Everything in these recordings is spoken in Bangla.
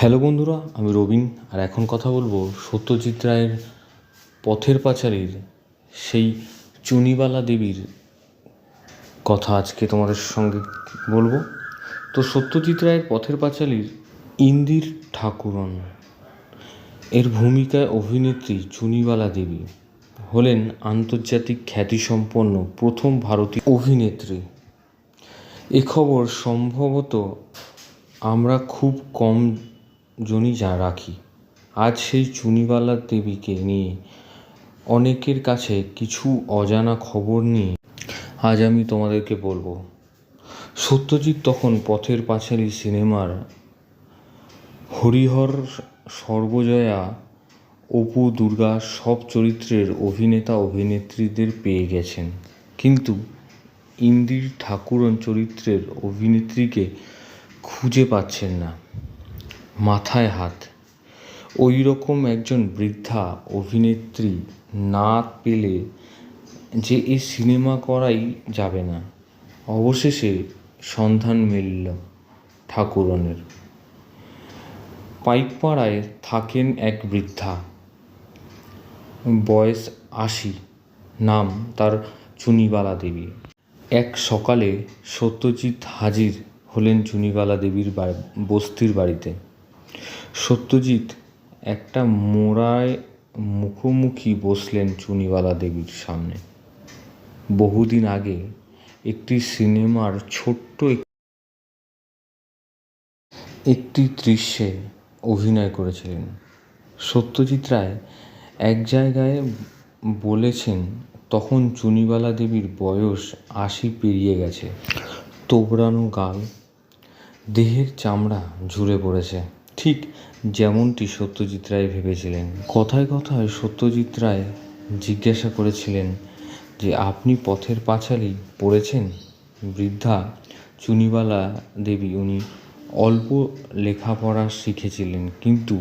হ্যালো বন্ধুরা, আমি রবিন, আর এখন কথা বলব সত্যজিৎ রায়ের পথের পাঁচালীর সেই চুনিবালা দেবীর কথা আজকে তোমাদের সঙ্গে বলব। তো সত্যজিৎ রায়ের পথের পাঁচালীর ইন্দির ঠাকুরন, এর ভূমিকায় অভিনেত্রী চুনিবালা দেবী হলেন আন্তর্জাতিক খ্যাতিসম্পন্ন প্রথম ভারতীয় অভিনেত্রী। এ খবর সম্ভবত আমরা খুব কম জনই যা রাখি। আজ সেই চুনিবালা দেবীকে নিয়ে অনেকের কাছে কিছু অজানা খবর নিয়ে আজ আমি তোমাদেরকে বলব। সত্যজিৎ তখন পথের পাঁচালী সিনেমার হরিহর সর্বজয়া অপু, দুর্গা সব চরিত্রের অভিনেতা, অভিনেত্রীদের পেয়ে গেছেন। কিন্তু ইন্দির ঠাকুরন চরিত্রের অভিনেত্রীকে খুঁজে পাচ্ছেন না। মাথায় হাত। ওই রকম একজন বৃদ্ধা অভিনেত্রী না পেলে যে এই সিনেমা করাই যাবে না। অবশেষে সন্ধান মিলল ঠাকুরনের। পাইকপাড়ায় থাকেন এক বৃদ্ধা। বয়স আশি, নাম তার চুনিবালা দেবী। এক সকালে সত্যজিৎ হাজির হলেন চুনিবালা দেবীর বস্তির বাড়িতে। সত্যজিৎ, একটা মোড়ায় মুখোমুখি বসলেন চুনিবালা দেবীর সামনে। বহুদিন আগে একটি সিনেমার ছোট্ট এক- একটি দৃশ্যে অভিনয় করেছিলেন। সত্যজিৎ রায় এক জায়গায় বলেছেন, তখন চুনিবালা দেবীর বয়স আশি পেরিয়ে গেছে। তোবড়ানো গাল, দেহের চামড়া ঝুলে পড়েছে। ঠিক যেমনটি সত্যজিৎ রায় ভেবেছিলেন। কথায় কথায় সত্যজিৎ রায় জিজ্ঞাসা করেছিলেন যে, আপনি পথের পাঁচালী পড়েছেন? বৃদ্ধা চুনিবালা দেবী, উনি অল্প লেখাপড়া শিখেছিলেন, কিন্তু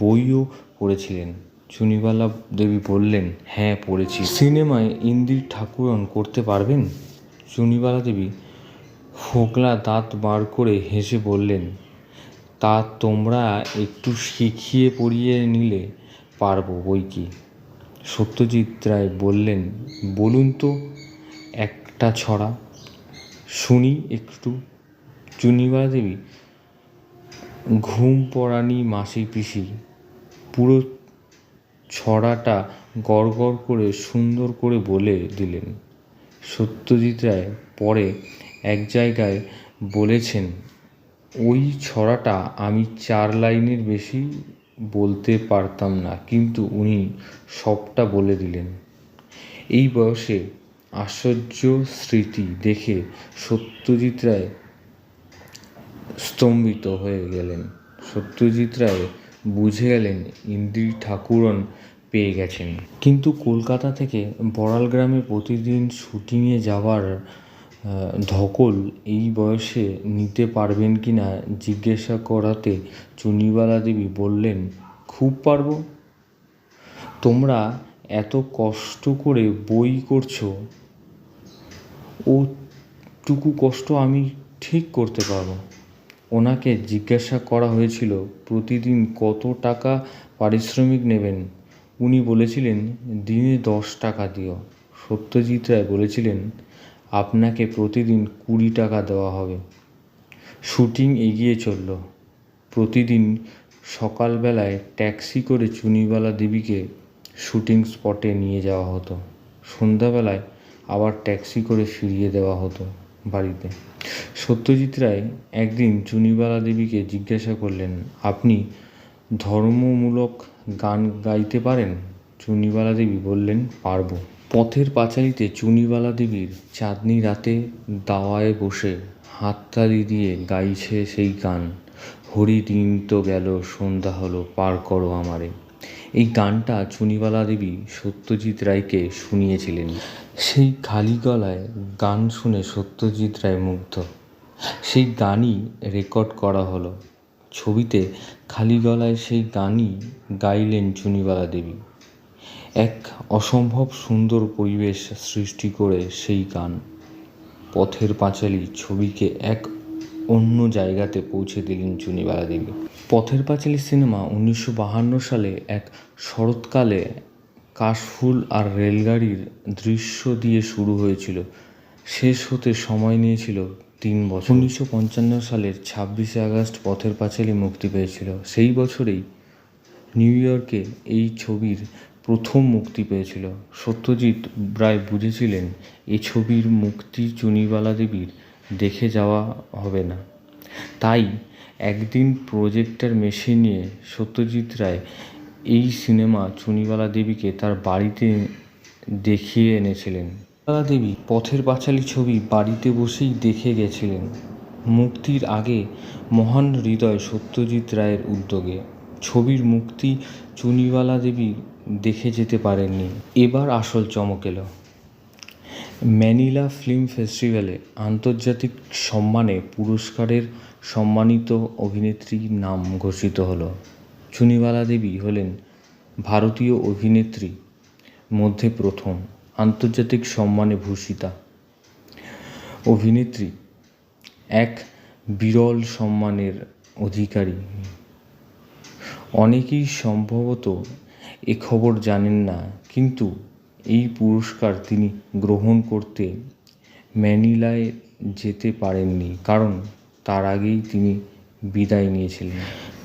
বইও পড়েছিলেন। চুনিবালা দেবী বললেন হ্যাঁ পড়েছি। সিনেমায় ইন্দির ঠাকুরন করতে পারবেন? চুনিবালা দেবী ফোকলা দাঁত বার করে হেসে বললেন তা তোমরা একটু শিখিয়ে পড়িয়ে নিলে পারব বই কি? সত্যজিৎ রায় বললেন, বলুন তো, একটা ছড়া। শুনি একটু। চুনিবালা দেবী, ঘুম পড়ানি মাসি পিসি পুরো ছড়াটা গড় করে সুন্দর করে বলে দিলেন। সত্যজিৎ রায় পরে এক জায়গায় বলেছেন ওই ছড়াটা আমি চার লাইনের বেশি বলতে পারতাম না, কিন্তু উনি সবটা বলে দিলেন। এই বয়সে আশ্চর্য স্মৃতি দেখে সত্যজিৎ রায় স্তম্ভিত হয়ে গেলেন। সত্যজিৎ রায় বুঝে গেলেন ইন্দির ঠাকুরন পেয়ে গেছেন। কিন্তু কলকাতা থেকে বড়াল গ্রামে প্রতিদিন শুটিংয়ে যাওয়ার ধকল এই বয়সে নিতে পারবেন কি না জিজ্ঞাসা করাতে চুনিবালা দেবী বললেন, খুব পারব। তোমরা এত কষ্ট করে বই করছ, ওটুকু কষ্ট আমি ঠিক করতে পারব। ওনাকে জিজ্ঞাসা করা হয়েছিল, প্রতিদিন কত টাকা পারিশ্রমিক নেবেন? উনি বলেছিলেন, দিনে দশ টাকা দিও। সত্যজিৎ রায় বলেছিলেন আপনাকে প্রতিদিন কুড়ি টাকা দেওয়া হবে। শুটিং এগিয়ে চলল। প্রতিদিন সকালবেলায় ট্যাক্সি করে চুনিবালা দেবীকে শুটিং স্পটে নিয়ে যাওয়া হতো। সন্ধ্যাবেলায় আবার ট্যাক্সি করে ফিরিয়ে দেওয়া হতো বাড়িতে। সত্যজিৎ রায় একদিন চুনিবালা দেবীকে জিজ্ঞাসা করলেন, আপনি ধর্মমূলক গান গাইতে পারেন? চুনিবালা দেবী বললেন, পারব। পথের পাঁচালীতে চুনিবালা দেবীর চাঁদনি রাতে দাওয়ায় বসে হাততালি দিয়ে গাইছে সেই গান। হরি দিন তো গেল, সন্ধ্যা হলো, পার করো আমারে। এই গানটা চুনিবালা দেবী সত্যজিৎ রায়কে শুনিয়েছিলেন। সেই খালি গলায় গান শুনে সত্যজিৎ রায় মুগ্ধ। সেই গানই রেকর্ড করা হলো। ছবিতে খালি গলায় সেই গানই গাইলেন চুনিবালা দেবী। এক অসম্ভব সুন্দর পরিবেশ সৃষ্টি করে সেই গান। পথের পাঁচালী ছবিকে এক অন্য জায়গাতে পৌঁছে দিলেন চুনিবালা দেবী। পথের পাঁচালী সিনেমা উনিশশো বাহান্ন সালে এক শরৎকালে কাশফুল আর রেলগাড়ির দৃশ্য দিয়ে শুরু হয়েছিল। শেষ হতে সময় নিয়েছিল তিন বছর। উনিশশো পঞ্চান্ন সালের ছাব্বিশে আগস্ট পথের পাঁচালী মুক্তি পেয়েছিল। সেই বছরেই নিউ ইয়র্কে এই ছবির প্রথম মুক্তি পেয়েছিল। সত্যজিৎ রায় বুঝেছিলেন, এ ছবির মুক্তি চুনিবালা দেবীর দেখে যাওয়া হবে না। তাই একদিন প্রজেক্টর মেশিন নিয়ে সত্যজিৎ রায় এই সিনেমা চুনিবালা দেবীকে তার বাড়িতে দেখিয়ে এনেছিলেন। চুনিবালা দেবী পথের পাঁচালী ছবি বাড়িতে বসেই দেখে গেছিলেন। মুক্তির আগে মহান হৃদয় সত্যজিৎ রায়ের উদ্যোগে। ছবির মুক্তি চুনিবালা দেবী দেখে যেতে পারেননি। এবার আসল চমক এলো। ম্যানিলা ফিল্ম ফেস্টিভ্যালে আন্তর্জাতিক সম্মানে পুরস্কারের সম্মানিত অভিনেত্রীর নাম ঘোষিত হলো। চুনিবালা দেবী হলেন ভারতীয় অভিনেত্রী মধ্যে প্রথম আন্তর্জাতিক সম্মানে ভূষিতা। অভিনেত্রী এক বিরল সম্মানের অধিকারী। অনেকেই সম্ভবত এ খবর জানেন না। কিন্তু এই পুরস্কার তিনি গ্রহণ করতে ম্যানিলায় যেতে পারেননি, কারণ তার আগেই তিনি বিদায় নিয়েছিলেন।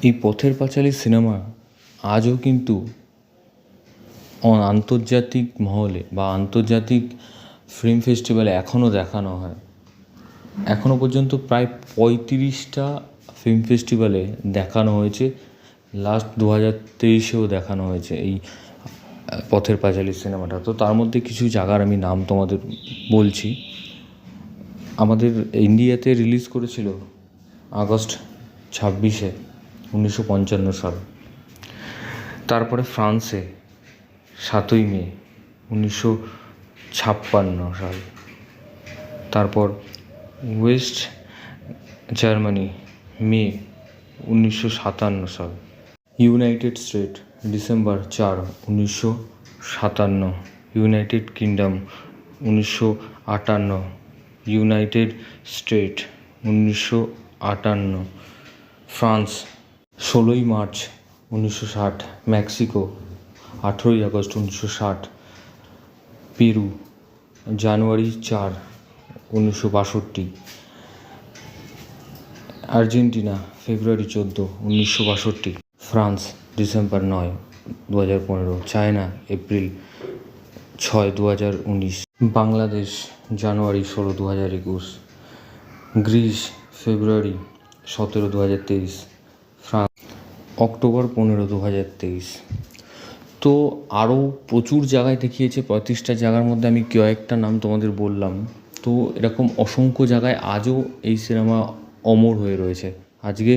এই পথের পাঁচালী সিনেমা আজও কিন্তু আন্তর্জাতিক মহলে বা আন্তর্জাতিক ফিল্ম ফেস্টিভ্যালে এখনও দেখানো হয়। এখনও পর্যন্ত প্রায় পঁয়ত্রিশটা ফিল্ম ফেস্টিভ্যালে দেখানো হয়েছে। লাস্ট দু হাজার তেইশেও দেখানো হয়েছে এই পথের পাঁচালী সিনেমাটা। তো তার মধ্যে কিছু জায়গার আমি নাম তোমাদের বলছি। আমাদের ইন্ডিয়াতে রিলিজ করেছিল আগস্ট ছাব্বিশে, উনিশশো পঞ্চান্ন সাল। তারপরে ফ্রান্সে সাতই মে, উনিশশো ছাপ্পান্ন সাল। তারপর ওয়েস্ট জার্মানি মে, উনিশশো সাতান্ন সাল। ইউনাইটেড স্টেট, ডিসেম্বর চার, উনিশশো সাতান্ন। ইউনাইটেড কিংডম, উনিশশো আটান্ন। ইউনাইটেড স্টেট, উনিশশো আটান্ন। ফ্রান্স, ষোলোই মার্চ, উনিশশো ষাট। মেক্সিকো, আঠেরোই আগস্ট, উনিশশো ষাট। পেরু, জানুয়ারি চার, উনিশশো বাষট্টি। আর্জেন্টিনা, ফেব্রুয়ারি চোদ্দ, উনিশশো বাষট্টি। ফ্রান্স, ডিসেম্বর নয় দু হাজার পনেরো, চায়না, এপ্রিল ছয় দু হাজার উনিশ, বাংলাদেশ, জানুয়ারি ষোলো দু হাজার একুশ, গ্রিস, ফেব্রুয়ারি সতেরো দু হাজার তেইশ, ফ্রান্স, অক্টোবর পনেরো দু হাজার তেইশ। তো আরও প্রচুর জায়গায় দেখিয়েছে, পঁয়ত্রিশটা জায়গার মধ্যে আমি কয়েকটা নাম তোমাদের বললাম। তো এরকম অসংখ্য জায়গায় আজও এই সিনেমা অমর হয়ে রয়েছে। আজকে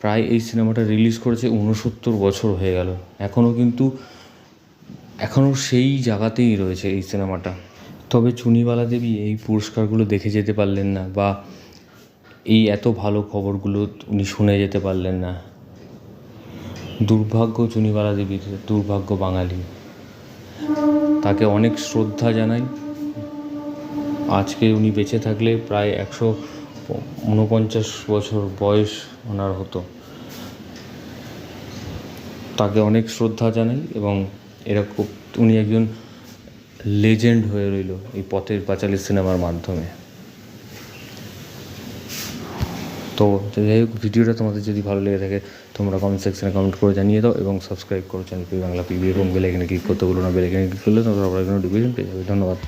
প্রায় এই সিনেমাটা রিলিজ করেছে ঊনসত্তর বছর হয়ে গেল। এখনও কিন্তু এখনও সেই জায়গাতেই রয়েছে এই সিনেমাটা। তবে চুনিবালা দেবী এই পুরস্কারগুলো দেখে যেতে পারলেন না বা এই এত ভালো খবরগুলো উনি শুনে যেতে পারলেন না। দুর্ভাগ্য চুনিবালা দেবীর, দুর্ভাগ্য বাঙালি। তাকে অনেক শ্রদ্ধা জানাই। আজকে উনি বেঁচে থাকলে প্রায় একশো উনপঞ্চাশ বছর বয়স ওনার হতো। তাকে অনেক শ্রদ্ধা জানাই এবং এরকম উনি একজন লেজেন্ড হয়ে রইল এই পথের পাঁচালী সিনেমার মাধ্যমে। তো যাই হোক, ভিডিওটা তোমাদের যদি ভালো লেগে থাকে, তোমরা কমেন্ট সেকশনে কমেন্ট করে জানিয়ে দাও এবং সাবস্ক্রাইব করো চ্যানেল পি বাংলা পিবি এবং বেলাইকানে ক্লিক করতে বলো না। বেলাইকানে ক্লিক করলে তোমরা নোটিফিকেশন পেয়ে যাবে। ধন্যবাদ।